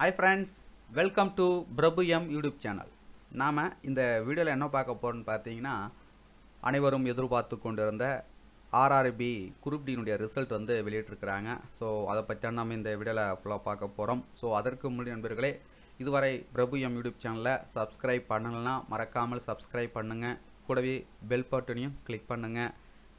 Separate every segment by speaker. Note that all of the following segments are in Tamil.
Speaker 1: Hi friends welcome to Prabhu M YouTube channel நாம் இந்த வீடியோவில் என்ன பார்க்க போகிறோம்னு பார்த்தீங்கன்னா அனைவரும் எதிர்பார்த்து கொண்டிருந்த ஆர்ஆர்பி குரூப் டினுடைய ரிசல்ட் வந்து வெளியிட்டிருக்கிறாங்க. ஸோ அதை பற்றி நம்ம இந்த வீடியோவில் ஃபுல்லாக பார்க்க போகிறோம் ஸோ அதற்கு முன்னாடி நண்பர்களே இதுவரை பிரபு எம் யூடியூப் சேனலை சப்ஸ்கிரைப் பண்ணலைன்னா மறக்காமல் சப்ஸ்கிரைப் பண்ணுங்கள் கூடவே பெல் பட்டனையும் கிளிக் பண்ணுங்கள்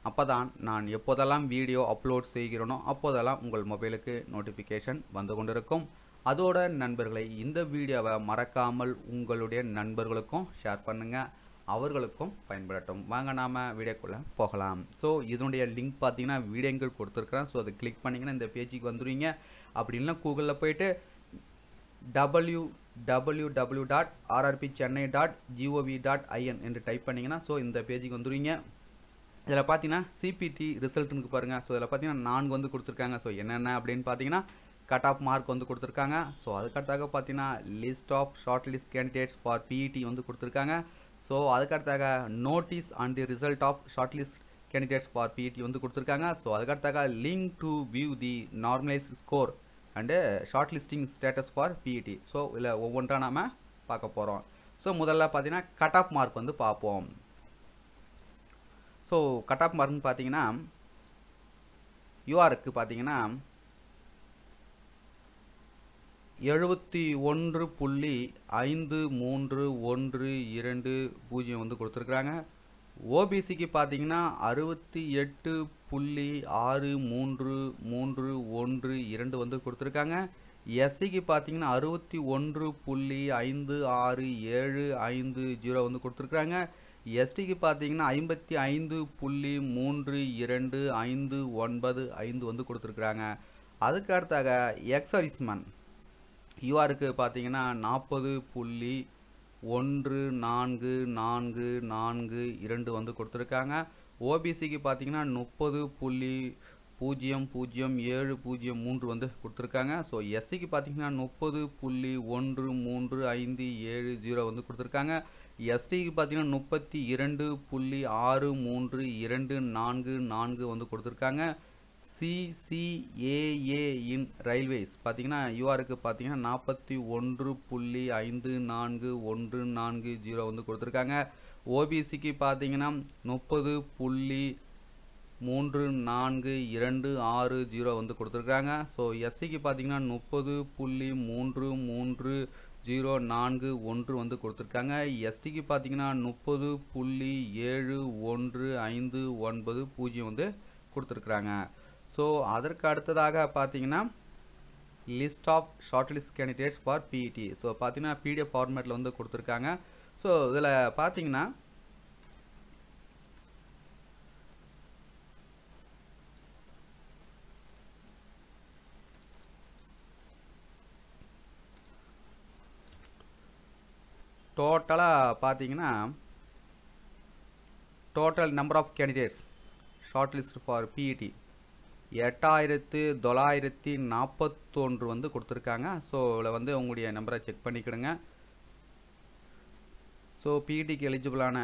Speaker 1: அப்போ தான் நான் எப்போதெல்லாம் வீடியோ அப்லோட் செய்கிறேனோ அப்போதெல்லாம் உங்கள் மொபைலுக்கு நோட்டிஃபிகேஷன் வந்து கொண்டிருக்கும். அதோட நண்பர்களை இந்த வீடியோவை மறக்காமல் உங்களுடைய நண்பர்களுக்கும் ஷேர் பண்ணுங்கள் அவர்களுக்கும் பயன்படட்டும். வாங்க நாம் வீடியோக்குள்ளே போகலாம். ஸோ இதனுடைய லிங்க் பார்த்தீங்கன்னா வீடியோங்கள் கொடுத்துருக்குறேன். ஸோ அதை கிளிக் பண்ணிங்கன்னா இந்த பேஜுக்கு வந்துடுவீங்க அப்படி இல்லைன்னா கூகுளில் போயிட்டு W W W dot RRB Chennai dot GOV dot IN என்று டைப் பண்ணிங்கன்னா ஸோ இந்த பேஜுக்கு வந்துடுவீங்க இதில் பார்த்தீங்கன்னா சிபிடி ரிசல்ட்டுன்னு பாருங்கள் ஸோ இதில் பார்த்தீங்கன்னா நான்கு வந்து கொடுத்துருக்காங்க. ஸோ என்னென்ன அப்படின்னு பார்த்தீங்கன்னா கட் ஆஃப் மார்க் வந்து கொடுத்துருக்காங்க. ஸோ அதுக்கடுத்தாக பார்த்தீங்கன்னா list of short list candidates for PET வந்து கொடுத்துருக்காங்க. So அதுக்கடுத்தாக notice and the result of short list candidates for PET வந்து கொடுத்துருக்காங்க. So அதுக்கடுத்தாக link to view the normalise score and short listing status for PET so இதில் ஒவ்வொன்றா நாம் பார்க்க போகிறோம் ஸோ முதல்ல பார்த்தீங்கன்னா கட் ஆஃப் மார்க் வந்து பார்ப்போம். ஸோ கட் ஆஃப் மார்க்னு பார்த்தீங்கன்னா யூஆருக்கு பார்த்தீங்கன்னா எழுபத்தி ஒன்று புள்ளி ஐந்து மூன்று ஒன்று இரண்டு பூஜ்ஜியம் வந்து கொடுத்துருக்குறாங்க. ஓபிசிக்கு பார்த்தீங்கன்னா அறுபத்தி எட்டு புள்ளி ஆறு மூன்று மூன்று ஒன்று இரண்டு வந்து கொடுத்துருக்காங்க. எஸ்சிக்கு பார்த்தீங்கன்னா அறுபத்தி ஒன்று புள்ளி ஐந்து ஆறு ஏழு ஐந்து ஜீரோ வந்து கொடுத்துருக்குறாங்க. எஸ்டிக்கு பார்த்தீங்கன்னா ஐம்பத்தி ஐந்து புள்ளி மூன்று இரண்டு ஐந்து ஒன்பது ஐந்து வந்து கொடுத்துருக்குறாங்க. அதுக்கு அடுத்தாக எக்ஸரிஸ்மன் யூஆருக்கு பார்த்தீங்கன்னா நாற்பது புள்ளி ஒன்று நான்கு நான்கு நான்கு இரண்டு வந்து கொடுத்துருக்காங்க. ஓபிசிக்கு பார்த்தீங்கன்னா முப்பது புள்ளி பூஜ்ஜியம் பூஜ்ஜியம் ஏழு பூஜ்ஜியம் மூன்று வந்து கொடுத்துருக்காங்க. ஸோ எஸ்சிக்கு பார்த்தீங்கன்னா முப்பது புள்ளி ஒன்று மூன்று ஐந்து ஏழு ஜீரோ வந்து கொடுத்துருக்காங்க. எஸ்டிக்கு பார்த்தீங்கன்னா முப்பத்தி இரண்டு புள்ளி ஆறு மூன்று இரண்டு நான்கு நான்கு வந்து கொடுத்துருக்காங்க. சிசிஏஏ இன் ரயில்வேஸ் பார்த்தீங்கன்னா யூஆருக்கு பார்த்தீங்கன்னா நாற்பத்தி ஒன்று புள்ளி ஐந்து நான்கு ஒன்று நான்கு ஜீரோ வந்து கொடுத்துருக்காங்க. ஓபிசிக்கு பார்த்தீங்கன்னா முப்பது புள்ளி மூன்று நான்கு இரண்டு ஆறு ஜீரோ வந்து கொடுத்துருக்காங்க. ஸோ எஸ்சிக்கு பார்த்தீங்கன்னா முப்பது புள்ளி மூன்று மூன்று ஜீரோ நான்கு ஒன்று வந்து கொடுத்துருக்காங்க. எஸ்டிக்கு பார்த்தீங்கன்னா முப்பது புள்ளி ஏழு ஒன்று ஐந்து ஒன்பது பூஜ்ஜியம் வந்து கொடுத்துருக்குறாங்க. ஸோ அதற்கு அடுத்ததாக பார்த்தீங்கன்னா list of short list candidates for PET so பார்த்தீங்கன்னா பிடிஎஃப் ஃபார்மேட்டில் வந்து கொடுத்துருக்காங்க. ஸோ இதில் பார்த்தீங்கன்னா டோட்டலாக பார்த்தீங்கன்னா total number of candidates short list for PET எட்டாயிரத்து தொள்ளாயிரத்தி நாற்பத்தொன்று வந்து கொடுத்துருக்காங்க. ஸோ இதில் வந்து உங்களுடைய நம்பரை செக் பண்ணிக்கிடுங்க. ஸோ பிடிக்கு எலிஜிபிளான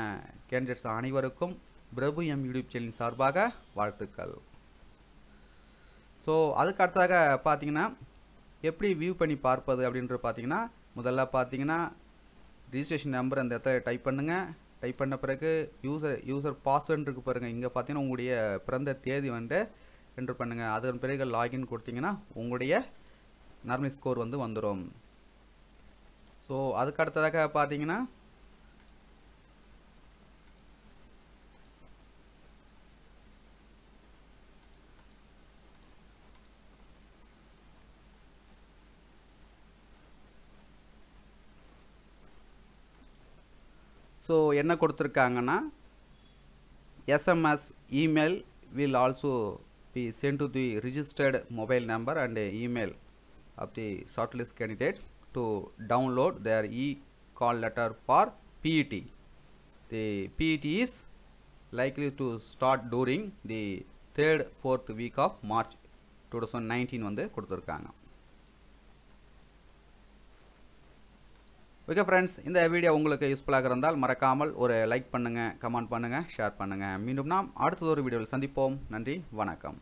Speaker 1: கேண்டிடேட்ஸ் அனைவருக்கும் பிரபு எம் யூடியூப் சேனல் சார்பாக வாழ்த்துக்கள். ஸோ அதுக்கு அடுத்ததாக பார்த்தீங்கன்னா எப்படி வியூ பண்ணி பார்ப்பது அப்படின்றது பார்த்தீங்கன்னா முதல்ல பார்த்தீங்கன்னா ரிஜிஸ்ட்ரேஷன் நம்பர் அந்த இடத்துல டைப் பண்ணுங்கள் டைப் பண்ண பிறகு யூசர் யூசர் பாஸ்வேர்டு இருக்கு பாருங்கள் இங்கே பார்த்தீங்கன்னா உங்களுடைய பிறந்த தேதி வந்து என்ட்ரு பண்ணுங்கள் அதன் பிறகு லாகின் கொடுத்தீங்கன்னா உங்களுடைய நார்மல் ஸ்கோர் வந்து வந்துடும் ஸோ அதுக்கு அடுத்ததாக பார்த்தீங்கன்னா ஸோ என்ன கொடுத்துருக்காங்கன்னா SMS email will also be sent to the registered mobile number and email of the shortlisted candidates to download their e call letter for PET the PET is likely to start during the third fourth week of March two thousand nineteen வந்து கொடுத்துருக்காங்க ஓகே ஃப்ரெண்ட்ஸ் இந்த வீடியோ உங்களுக்கு யூஸ்ஃபுல்லாக இருந்தால் மறக்காமல் ஒரு லைக் பண்ணுங்கள் கமெண்ட் பண்ணுங்கள் ஷேர் பண்ணுங்கள் மீண்டும் நாம் அடுத்தது ஒரு வீடியோவில் சந்திப்போம். நன்றி வணக்கம்.